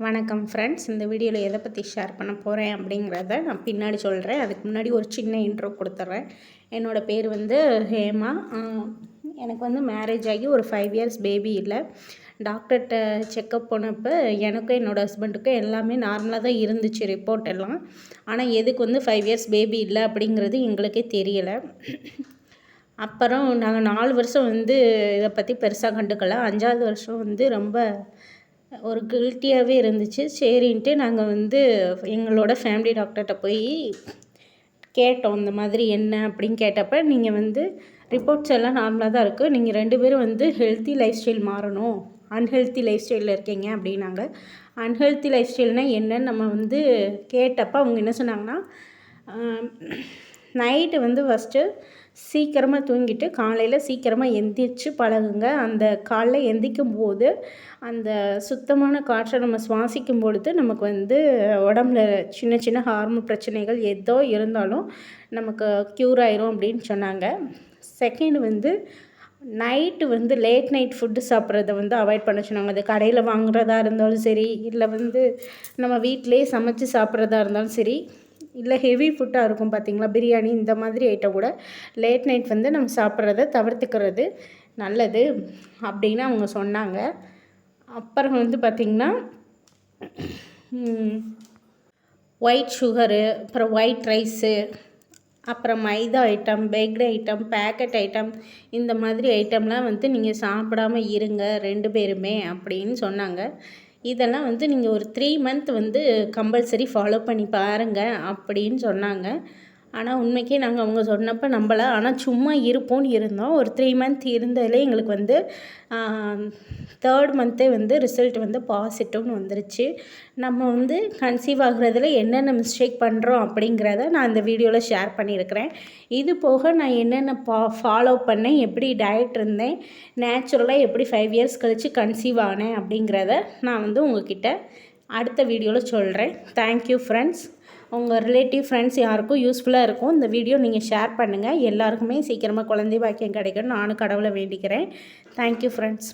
வணக்கம் ஃப்ரெண்ட்ஸ் இந்த வீடியோவில் எதை பற்றி ஷேர் பண்ண போகிறேன் அப்படிங்கிறத நான் பின்னாடி சொல்கிறேன் அதுக்கு முன்னாடி ஒரு சின்ன இன்ட்ரோ கொடுத்துட்றேன் என்னோடய பேர் வந்து ஹேமா. எனக்கு வந்து மேரேஜ் ஆகி ஒரு ஃபைவ் இயர்ஸ் பேபி இல்லை. டாக்டர்கிட்ட செக்கப் போனப்போ எனக்கும் என்னோடய ஹஸ்பண்டுக்கும் எல்லாமே நார்மலாக தான் இருந்துச்சு ரிப்போர்ட் எல்லாம். ஆனால் எதுக்கு வந்து ஃபைவ் இயர்ஸ் பேபி இல்லை அப்படிங்கிறது எங்களுக்கே தெரியலை. அப்புறம் நாங்கள் நாலு வருஷம் வந்து இதை பற்றி பெருசாக கண்டுக்கல. அஞ்சாவது வருஷம் வந்து ரொம்ப ஒரு கில்ட்டியாகவே இருந்துச்சு. சரின்ட்டு நாங்கள் வந்து எங்களோட ஃபேமிலி டாக்டர்கிட்ட போய் கேட்டோம் இந்த மாதிரி என்ன அப்படின்னு கேட்டப்ப நீங்கள் வந்து ரிப்போர்ட்ஸ் எல்லாம் நார்மலாக தான் இருக்குது நீங்கள் ரெண்டு பேரும் வந்து ஹெல்த்தி லைஃப் ஸ்டைல் மாறணும். அன்ஹெல்த்தி லைஃப் ஸ்டைலில் இருக்கீங்க அப்படின்னாங்க. அன்ஹெல்த்தி லைஃப் ஸ்டைல்னால் என்னன்னு நம்ம வந்து கேட்டப்போ அவங்க என்ன சொன்னாங்கன்னா நைட்டு வந்து ஃபஸ்ட்டு சீக்கிரமாக தூங்கிட்டு காலையில் சீக்கிரமாக எந்திரிச்சு பழகுங்க. அந்த காலைல எந்திரிக்கும் போது அந்த சுத்தமான காற்றை நம்ம சுவாசிக்கும் பொழுது நமக்கு வந்து உடம்புல சின்ன சின்ன ஹார்மோன் பிரச்சனைகள் ஏதோ இருந்தாலும் நமக்கு க்யூர் ஆயிரும் அப்படின்னு சொன்னாங்க. செகண்ட் வந்து நைட்டு வந்து லேட் நைட் ஃபுட்டு சாப்பிட்றத வந்து அவாய்ட் பண்ண சொன்னாங்க. அது கடையில் வாங்குறதா இருந்தாலும் சரி இல்லை வந்து நம்ம வீட்டிலேயே சமைச்சு சாப்பிட்றதா இருந்தாலும் சரி இல்லை ஹெவி ஃபுட்டாக இருக்கும் பார்த்தீங்களா? பிரியாணி இந்த மாதிரி ஐட்டம் கூட லேட் நைட் வந்து நம்ம சாப்பிட்றத தவிர்த்துக்கிறது நல்லது அப்படின்னு அவங்க சொன்னாங்க. அப்புறம் வந்து பார்த்திங்கன்னா ஒயிட் சுகரு அப்புறம் ஒயிட் ரைஸு அப்புறம் மைதா item baked item packet item இந்த மாதிரி ஐட்டம்லாம் வந்து நீங்கள் சாப்பிடாம இருங்க ரெண்டு பேருமே அப்படின்னு சொன்னாங்க. இதெல்லாம் வந்து நீங்கள் ஒரு த்ரீ மந்த் வந்து கம்பல்சரி ஃபாலோ பண்ணி பாருங்கள் அப்படின்னு சொன்னாங்க. ஆனால் உண்மைக்கே நாங்கள் அவங்க சொன்னப்போ நம்பலை. ஆனால் சும்மா இருப்போம்னு இருந்தோம். ஒரு த்ரீ மந்த் இருந்ததில் எங்களுக்கு வந்து தேர்ட் மந்த்தே வந்து ரிசல்ட் வந்து பாசிட்டிவ்னு வந்துருச்சு. நம்ம வந்து கன்சீவ் ஆகுறதுல என்னென்ன மிஸ்டேக் பண்ணுறோம் அப்படிங்கிறத நான் இந்த வீடியோவில் ஷேர் பண்ணியிருக்கிறேன். இது போக நான் என்னென்ன பா ஃபாலோ பண்ணேன் எப்படி டயட் இருந்தேன் நேச்சுரலாக எப்படி ஃபைவ் இயர்ஸ் கழித்து கன்சீவ் ஆனேன் அப்படிங்கிறத நான் வந்து உங்ககிட்ட அடுத்த வீடியோவில் சொல்கிறேன் தேங்க்யூ ஃப்ரெண்ட்ஸ் உங்கள் ரிலேட்டிவ் ஃப்ரெண்ட்ஸ் யாருக்கும் யூஸ்ஃபுல்லாக இருக்கும். இந்த வீடியோ நீங்கள் ஷேர் பண்ணுங்கள் எல்லாருக்குமே சீக்கிரமாக குழந்தை பாக்கியம் கிடைக்கும்னு நானும் கடவுளை வேண்டிக்கிறேன். Thank you friends